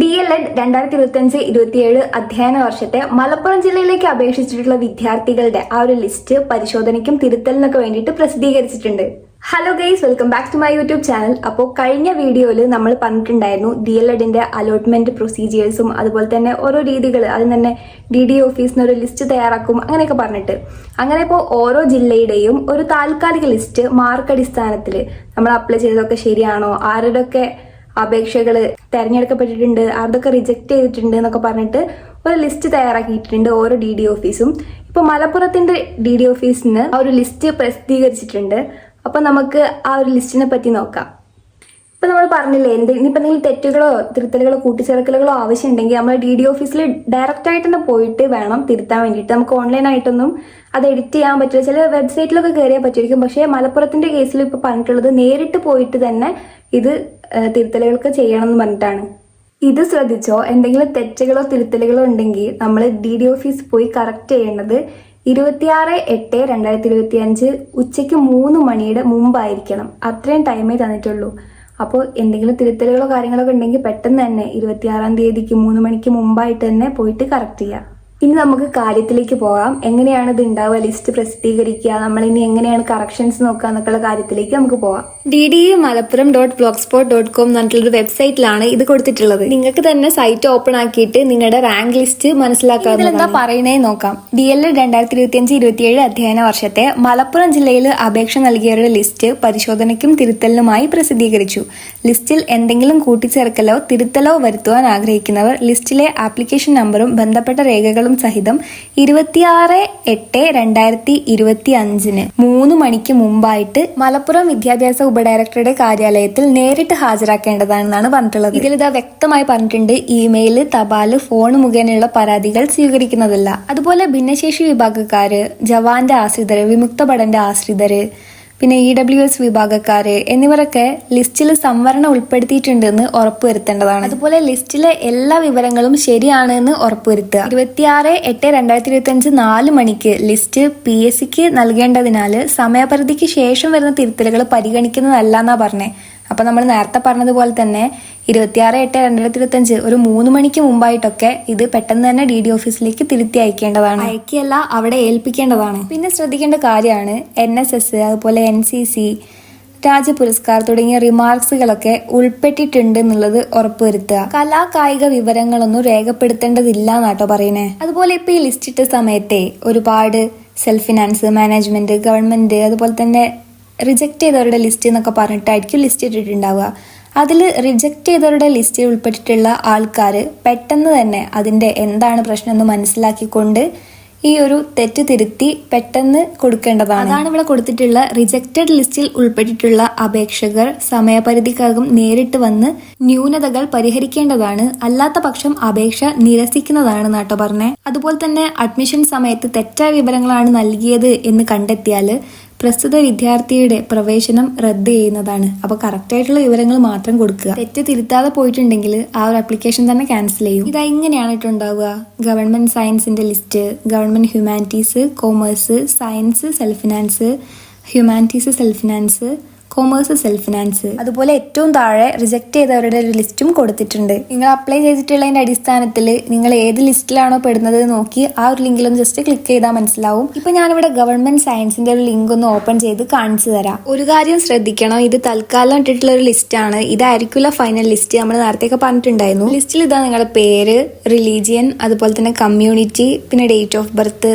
D L Ed രണ്ടായിരത്തി ഇരുപത്തി അഞ്ച് ഇരുപത്തിയേഴ് അധ്യയന വർഷത്തെ മലപ്പുറം ജില്ലയിലേക്ക് അപേക്ഷിച്ചിട്ടുള്ള വിദ്യാർത്ഥികളുടെ ആ ഒരു ലിസ്റ്റ് പരിശോധനയ്ക്കും തിരുത്തലിനൊക്കെ വേണ്ടിയിട്ട് പ്രസിദ്ധീകരിച്ചിട്ടുണ്ട്. Hello guys welcome back to my YouTube channel അപ്പോൾ കഴിഞ്ഞ വീഡിയോയിൽ നമ്മൾ പറഞ്ഞിട്ടുണ്ടായിരുന്നു ഡി എൽ എഡിന്റെ അലോട്ട്മെന്റ് പ്രൊസീജിയേഴ്സും അതുപോലെ തന്നെ ഓരോ രീതികൾ അതിന് തന്നെ ഡി ഡി ഓഫീസിന് ഒരു ലിസ്റ്റ് തയ്യാറാക്കും അങ്ങനെയൊക്കെ പറഞ്ഞിട്ട്. അങ്ങനെ ഇപ്പോൾ ഓരോ ജില്ലയുടെയും ഒരു താൽക്കാലിക ലിസ്റ്റ് മാർക്ക് അടിസ്ഥാനത്തിൽ നമ്മൾ അപ്ലൈ ചെയ്തതൊക്കെ ശരിയാണോ? ആരുടെയൊക്കെ അപേക്ഷകൾ തെരഞ്ഞെടുക്കപ്പെട്ടിട്ടുണ്ട് അതൊക്കെ റിജക്റ്റ് ചെയ്തിട്ടുണ്ട് എന്നൊക്കെ പറഞ്ഞിട്ട് ഒരു ലിസ്റ്റ് തയ്യാറാക്കിയിട്ടുണ്ട് ഓരോ ഡി ഡി ഓഫീസും ഇപ്പൊ മലപ്പുറത്തിന്റെ ഡി ഡി ഓഫീസിന് ആ ഒരു ലിസ്റ്റ് പ്രസിദ്ധീകരിച്ചിട്ടുണ്ട്. അപ്പൊ നമുക്ക് ആ ഒരു ലിസ്റ്റിനെ പറ്റി നോക്കാം. ഇപ്പൊ നമ്മൾ പറഞ്ഞില്ലേ എന്തെങ്കിലും ഇപ്പൊ എന്തെങ്കിലും തെറ്റുകളോ തിരുത്തലുകളോ കൂട്ടിച്ചേർക്കലുകളോ ആവശ്യമുണ്ടെങ്കിൽ നമ്മൾ ഡി ഡി ഓഫീസിൽ ഡയറക്റ്റ് ആയിട്ട് തന്നെ പോയിട്ട് വേണം തിരുത്താൻ വേണ്ടിയിട്ട്. നമുക്ക് ഓൺലൈൻ ആയിട്ടൊന്നും അത് എഡിറ്റ് ചെയ്യാൻ പറ്റില്ല. ചില വെബ്സൈറ്റിലൊക്കെ കയറിയാൽ പറ്റുമായിരിക്കും പക്ഷേ മലപ്പുറത്തിന്റെ കേസിൽ ഇപ്പൊ പറഞ്ഞിട്ടുള്ളത് നേരിട്ട് പോയിട്ട് തന്നെ ഇത് തിരുത്തലുകൾക്ക് ചെയ്യണം എന്ന് പറഞ്ഞിട്ടാണ്. ഇത് ശ്രദ്ധിച്ചോ? എന്തെങ്കിലും തെറ്റുകളോ തിരുത്തലുകളോ ഉണ്ടെങ്കിൽ നമ്മൾ ഡി ഡി ഓഫീസ് പോയി കറക്റ്റ് ചെയ്യേണ്ടത് ഇരുപത്തിയാറ് എട്ട് രണ്ടായിരത്തി ഇരുപത്തി അഞ്ച് ഉച്ചയ്ക്ക് മൂന്ന് മണിയുടെ മുമ്പായിരിക്കണം. അത്രയും ടൈമേ തന്നിട്ടുള്ളൂ. അപ്പോൾ എന്തെങ്കിലും തിരുത്തലുകളോ കാര്യങ്ങളോ ഉണ്ടെങ്കിൽ പെട്ടെന്ന് തന്നെ ഇരുപത്തിയാറാം തീയതിക്ക് മൂന്ന് മണിക്ക് മുമ്പായിട്ട് തന്നെ പോയിട്ട് കറക്റ്റ് ചെയ്യാം. ഇനി നമുക്ക് കാര്യത്തിലേക്ക് പോകാം. എങ്ങനെയാണ് ഇത് ഉണ്ടാവുക? ലിസ്റ്റ് പ്രസിദ്ധീകരിക്കുക. നമ്മൾ ഇനി എങ്ങനെയാണ് കറക്ഷൻസ് നോക്കുക എന്നൊക്കെയുള്ള കാര്യത്തിലേക്ക് നമുക്ക് പോകാം. D D Malappuram dot blogspot dot com എന്നിട്ടുള്ളൊരു വെബ്സൈറ്റിലാണ് ഇത് കൊടുത്തിട്ടുള്ളത്. നിങ്ങൾക്ക് തന്നെ സൈറ്റ് ഓപ്പൺ ആക്കിയിട്ട് നിങ്ങളുടെ റാങ്ക് ലിസ്റ്റ് മനസ്സിലാക്കാൻ എന്താ പറയണേ നോക്കാം. ഡി എൽ രണ്ടായിരത്തി ഇരുപത്തി അഞ്ച് ഇരുപത്തിയേഴ് അധ്യയന വർഷത്തെ മലപ്പുറം ജില്ലയിൽ അപേക്ഷ നൽകിയവരുടെ ലിസ്റ്റ് പരിശോധനയ്ക്കും തിരുത്തലിനുമായി പ്രസിദ്ധീകരിച്ചു. ലിസ്റ്റിൽ എന്തെങ്കിലും കൂട്ടിച്ചേർക്കലോ തിരുത്തലോ വരുത്തുവാൻ ആഗ്രഹിക്കുന്നവർ ലിസ്റ്റിലെ ആപ്ലിക്കേഷൻ നമ്പറും ബന്ധപ്പെട്ട രേഖകളും സഹിതം ഇരുപത്തിയാറ് എട്ട് രണ്ടായിരത്തി ഇരുപത്തി അഞ്ചിന് മൂന്ന് മണിക്ക് മുമ്പായിട്ട് മലപ്പുറം വിദ്യാഭ്യാസ ഉപഡയറക്ടറുടെ കാര്യാലയത്തിൽ നേരിട്ട് ഹാജരാക്കേണ്ടതാണെന്നാണ് പറഞ്ഞിട്ടുള്ളത്. ഇതിൽ ഇതാ വ്യക്തമായി പറഞ്ഞിട്ടുണ്ട് ഇമെയിൽ തപാൽ ഫോൺ മുഖേനയുള്ള പരാതികൾ സ്വീകരിക്കുന്നതല്ല. അതുപോലെ ഭിന്നശേഷി വിഭാഗക്കാര് ജവാന്റെ ആശ്രിതര് വിമുക്ത ഭടന്റെ ആശ്രിതര് പിന്നെ ഇ ഡബ്ല്യു എസ് വിഭാഗക്കാർ എന്നിവരൊക്കെ ലിസ്റ്റിൽ സംവരണം ഉൾപ്പെടുത്തിയിട്ടുണ്ടെന്ന് ഉറപ്പുവരുത്തേണ്ടതാണ്. അതുപോലെ ലിസ്റ്റിലെ എല്ലാ വിവരങ്ങളും ശരിയാണെന്ന് ഉറപ്പുവരുത്തുക. ഇരുപത്തിയാറ് എട്ട് രണ്ടായിരത്തി ഇരുപത്തി അഞ്ച് നാല് മണിക്ക് ലിസ്റ്റ് പി എസ് സിക്ക് നൽകേണ്ടതിനാൽ സമയപരിധിക്ക് ശേഷം വരുന്ന തിരുത്തലുകൾ പരിഗണിക്കുന്നതല്ല എന്നാ പറഞ്ഞേ. അപ്പൊ നമ്മൾ നേരത്തെ പറഞ്ഞതുപോലെ തന്നെ ഇരുപത്തിയാറ് എട്ട് രണ്ടായിരത്തി ഇരുപത്തി അഞ്ച് ഒരു മൂന്ന് മണിക്ക് മുമ്പായിട്ടൊക്കെ ഇത് പെട്ടെന്ന് തന്നെ ഡി ഡി ഓഫീസിലേക്ക് തിരുത്തി അയക്കേണ്ടതാണ്. അയക്കുകയല്ല അവിടെ ഏൽപ്പിക്കേണ്ടതാണ്. പിന്നെ ശ്രദ്ധിക്കേണ്ട കാര്യമാണ് എൻ എസ് എസ് അതുപോലെ N C C Rajya Puraskar തുടങ്ങിയ റിമാർക്സുകളൊക്കെ ഉൾപ്പെട്ടിട്ടുണ്ട് എന്നുള്ളത് ഉറപ്പുവരുത്തുക. കലാ കായിക വിവരങ്ങളൊന്നും രേഖപ്പെടുത്തേണ്ടതില്ല എന്നാട്ടോ പറയണേ അതുപോലെ ഇപ്പൊ ഈ ലിസ്റ്റ് ഇട്ട സമയത്തെ ഒരുപാട് സെൽഫ് ഫിനാൻസ് മാനേജ്മെന്റ് ഗവൺമെന്റ് അതുപോലെ തന്നെ റിജക്ട് ചെയ്തവരുടെ ലിസ്റ്റ് എന്നൊക്കെ പറഞ്ഞിട്ടായിരിക്കും ലിസ്റ്റ് ഇട്ടിട്ടുണ്ടാവുക. അതിൽ റിജക്റ്റ് ചെയ്തവരുടെ ലിസ്റ്റിൽ ഉൾപ്പെട്ടിട്ടുള്ള ആൾക്കാർ പെട്ടെന്ന് തന്നെ അതിന്റെ എന്താണ് പ്രശ്നം എന്ന് മനസ്സിലാക്കിക്കൊണ്ട് ഈ ഒരു തെറ്റ് തിരുത്തി പെട്ടെന്ന് കൊടുക്കേണ്ടതാണ്. അതാണ് ഇവിടെ കൊടുത്തിട്ടുള്ള റിജക്റ്റഡ് ലിസ്റ്റിൽ ഉൾപ്പെട്ടിട്ടുള്ള അപേക്ഷകർ സമയപരിധിക്കകം നേരിട്ട് വന്ന് ന്യൂനതകൾ പരിഹരിക്കേണ്ടതാണ്. അല്ലാത്ത പക്ഷം അപേക്ഷ നിരസിക്കുന്നതാണ് നാട്ടോ പറഞ്ഞേ. അതുപോലെ തന്നെ അഡ്മിഷൻ സമയത്ത് തെറ്റായ വിവരങ്ങളാണ് നൽകിയത് എന്ന് കണ്ടെത്തിയാൽ പ്രസ്തുത വിദ്യാർത്ഥിയുടെ പ്രവേശനം റദ്ദ് ചെയ്യുന്നതാണ്. അപ്പൊ കറക്റ്റ് ആയിട്ടുള്ള വിവരങ്ങൾ മാത്രം കൊടുക്കുക. തെറ്റ് തിരുത്താതെ പോയിട്ടുണ്ടെങ്കിൽ ആ ഒരു അപ്ലിക്കേഷൻ തന്നെ ക്യാൻസൽ ചെയ്യും. ഇത് എങ്ങനെയാണ് ഇട്ടുണ്ടാവുക ഗവൺമെന്റ് സയൻസിന്റെ list government humanities commerce science self finance humanities self finance commerce self finance അതുപോലെ ഏറ്റവും താഴെ റിജക്ട് ചെയ്തവരുടെ ഒരു ലിസ്റ്റും കൊടുത്തിട്ടുണ്ട്. നിങ്ങൾ അപ്ലൈ ചെയ്തിട്ടുള്ളതിന്റെ അടിസ്ഥാനത്തിൽ നിങ്ങൾ ഏത് ലിസ്റ്റിലാണോ പെടുന്നത് നോക്കി ആ ഒരു ലിങ്കിൽ ഒന്ന് ജസ്റ്റ് ക്ലിക്ക് ചെയ്താൽ മനസ്സിലാവും. ഇപ്പൊ ഞാനിവിടെ ഗവൺമെന്റ് സയൻസിന്റെ ഒരു ലിങ്ക് ഒന്ന് ഓപ്പൺ ചെയ്ത് കാണിച്ചു തരാം. ഒരു കാര്യം ശ്രദ്ധിക്കണം ഇത് തൽക്കാലം ഇട്ടിട്ടുള്ള ഒരു ലിസ്റ്റ് ആണ്. ഇതായിരിക്കില്ല ഫൈനൽ ലിസ്റ്റ് നമ്മൾ നേരത്തെയൊക്കെ പറഞ്ഞിട്ടുണ്ടായിരുന്നു. ലിസ്റ്റിൽ ഇതാ നിങ്ങളുടെ പേര് റിലീജിയൻ അതുപോലെ തന്നെ കമ്മ്യൂണിറ്റി പിന്നെ ഡേറ്റ് ഓഫ് ബർത്ത്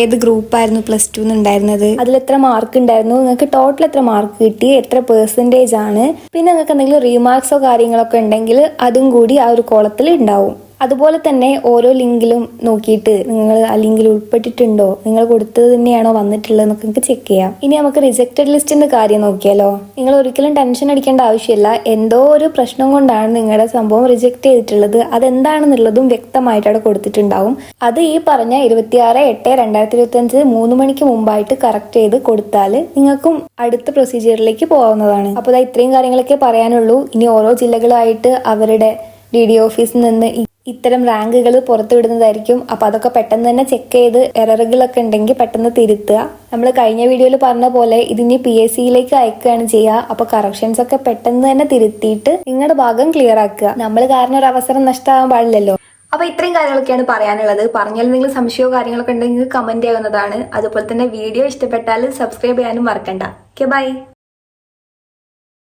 ഏത് ഗ്രൂപ്പായിരുന്നു പ്ലസ് ടു ഉണ്ടായിരുന്നത് അതിൽ എത്ര മാർക്ക് ഉണ്ടായിരുന്നു? നിങ്ങൾക്ക് ടോട്ടൽ എത്ര മാർക്ക് കിട്ടി? എത്ര പെർസെന്റേജ് ആണ്? പിന്നെ നിങ്ങൾക്ക് എന്തെങ്കിലും റീമാർക്സോ കാര്യങ്ങളൊക്കെ ഉണ്ടെങ്കിൽ അതും കൂടി ആ ഒരു കോളത്തിൽ ഉണ്ടാവും. അതുപോലെ തന്നെ ഓരോ ലിങ്കിലും നോക്കിയിട്ട് നിങ്ങൾ ആ ലിങ്കിൽ ഉൾപ്പെട്ടിട്ടുണ്ടോ? നിങ്ങൾ കൊടുത്തത് തന്നെയാണോ വന്നിട്ടുള്ളത് എന്നൊക്കെ നിങ്ങൾക്ക് ചെക്ക് ചെയ്യാം. ഇനി നമുക്ക് റിജക്റ്റഡ് ലിസ്റ്റിന്റെ കാര്യം നോക്കിയാലോ? നിങ്ങൾ ഒരിക്കലും ടെൻഷൻ അടിക്കേണ്ട ആവശ്യമില്ല. എന്തോ ഒരു പ്രശ്നം കൊണ്ടാണ് നിങ്ങളുടെ സംഭവം റിജക്ട് ചെയ്തിട്ടുള്ളത്. അതെന്താണെന്നുള്ളതും വ്യക്തമായിട്ട് അവിടെ കൊടുത്തിട്ടുണ്ടാവും. അത് ഈ പറഞ്ഞ ഇരുപത്തിയാറ് എട്ട് രണ്ടായിരത്തി ഇരുപത്തി അഞ്ച് മൂന്ന് മണിക്ക് മുമ്പായിട്ട് കറക്റ്റ് ചെയ്ത് കൊടുത്താൽ നിങ്ങൾക്കും അടുത്ത പ്രൊസീജിയറിലേക്ക് പോകാവുന്നതാണ്. അപ്പോൾ ഇത്രയും കാര്യങ്ങളൊക്കെ പറയാനുള്ളൂ. ഇനി ഓരോ ജില്ലകളായിട്ട് അവരുടെ ഡി ഡി ഓഫീസിൽ നിന്ന് ഇത്തരം റാങ്കുകൾ പുറത്തുവിടുന്നതായിരിക്കും അപ്പൊ അതൊക്കെ പെട്ടെന്ന് തന്നെ ചെക്ക് ചെയ്ത് എററുകളൊക്കെ ഉണ്ടെങ്കിൽ പെട്ടെന്ന് തിരുത്തുക. നമ്മൾ കഴിഞ്ഞ വീഡിയോയിൽ പറഞ്ഞ പോലെ ഇതിനി പി എസ് സിയിലേക്ക് അയക്കുകയാണ് ചെയ്യുക അപ്പൊ കറക്ഷൻസ് ഒക്കെ പെട്ടെന്ന് തന്നെ തിരുത്തിയിട്ട് നിങ്ങളുടെ ഭാഗം ക്ലിയർ ആക്കുക. നമ്മൾ കാരണം ഒരു അവസരം നഷ്ടമാകാൻ പാടില്ലല്ലോ. അപ്പൊ ഇത്രയും കാര്യങ്ങളൊക്കെയാണ് പറയാനുള്ളത്. പറഞ്ഞാൽ നിങ്ങൾ സംശയമോ കാര്യങ്ങളൊക്കെ ഉണ്ടെങ്കിൽ കമന്റ് ചെയ്യാവുന്നതാണ്. അതുപോലെ തന്നെ വീഡിയോ ഇഷ്ടപ്പെട്ടാൽ സബ്സ്ക്രൈബ് ചെയ്യാനും മറക്കണ്ട. Okay bye